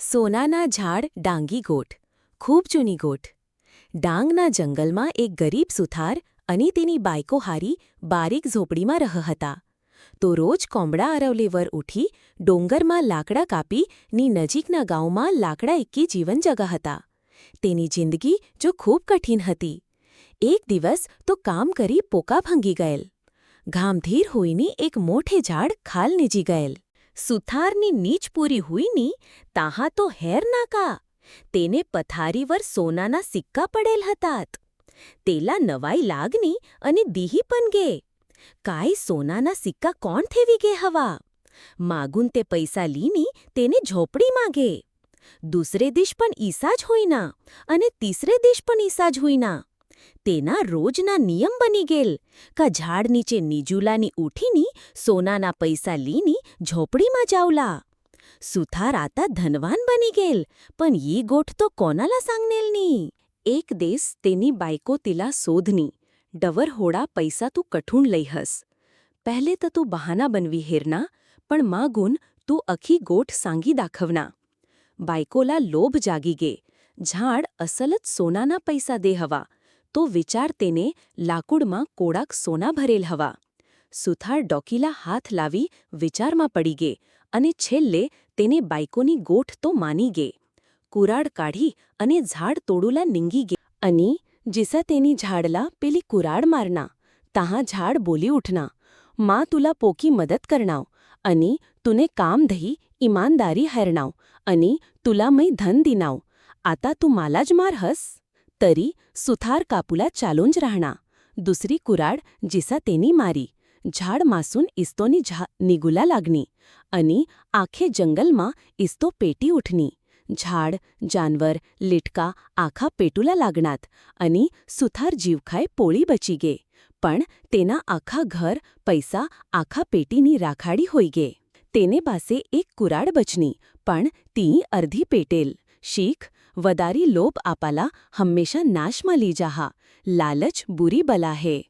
સોનાના ઝાડ, ડાંગી ગોઠ, ખૂબ જૂની ગોઠ. ડાંગના જંગલમાં એક ગરીબ સુથાર અને તેની બાયકો હારી બારીક ઝોપડીમાં રહ હતા. તો રોજ કોંબડા અરવલેવર ઉઠી ડોંગરમાં લાકડા કાપી ની નજીકના ગામમાં લાકડા એકી જીવન જગા હતા. તેની જિંદગી જો ખૂબ કઠિન હતી. એક દિવસ તો કામ કરી પોકા ભંગી ગયેલ. ઘામધીર હોઈની એક મોઠે ઝાડ ખાલ નીજી ગયેલ. સુથારની નીચ પૂરી હુઈની તાહા તો હેર નાકા. તેને પથારીવર સોનાના સિક્કા પડેલ હતાત. તેલા નવાઈ લાગની અને દીહી પણ ગે. કાંઈ સોનાના સિક્કા કોણ થેવી ગે હવા? માગુન તે પૈસા લીની તેને ઝોપડી માગે. દૂસરે દિશ પણ ઈસા જ હોઈના અને તીસરે દિશ પણ ઈસા જ હોઈના. તેના રોજના નિયમ બની ગયેલ. કા ઝાડ નીચે નીજુલાની ઉઠીની સોનાના પૈસા લીની ઝોપડીમાં જાવલા. સુથાર આતા ધનવાન બની ગયેલ, પણ ઈ ગોઠ તો કોનાલા સાંગનેલની? એક દેશ તેની બાયકો તિલા શોધની ડવર હોડા પૈસા તું કઠુણ લઈ હસ. પહેલે તો તું બહાના બનવી હેરના, પણ માં ગુન તું અખી ગોઠ સાંગી દાખવના. બાયકોલા લોભ જાગી ગે. ઝાડ અસલ જ સોનાના પૈસા દે હવા. તો વિચાર તેને લાકુડમાં કોડાક સોના ભરેલ હવા. સુથાર ડોકીલા હાથ લાવી વિચારમાં પડી ગે અને છેલ્લે તેને બાઇકોની ગોઠ તો માની ગે કુરાડ કાઢી અને ઝાડ તોડુલા નીંગી ગે અને, જીસા તેની ઝાડલા પેલી કુરાડ મારના, તાહા ઝાડ બોલી ઉઠના. માં તુલા પોકી મદદ કરનાવ અને, તુને કામ દહી ઈમાનદારી હેરણાવ અને તુલામય ધન દિનાવ આતા તું માલા જ માર હસ? તરી સુથાર કાપુલા ચાલોંજ राहणा. દુસરી કુરાડ જીસા તેની મારી ઝાડ मासून ઇસ્તોની झा નિગુલા લાગની અને આખે જંગલમાં ઇસ્તો પેટી ઉઠની ઝાડ જાનવર લીટકા આખા પેટુલા લાગણાત અને સુથાર જીવખાય પોળી બચી ગે પણ તેના આખા ઘર પૈસા આખા પેટીની રાખાડી હોઈ ગે તેને પાસે એક કુરાડ બચની પણ તી અર્ધી પેટેલ શીખ વદારી લોભ આપાલા હંમેશા નાશમાં લીજાહા. લાલચ બુરી બલા હે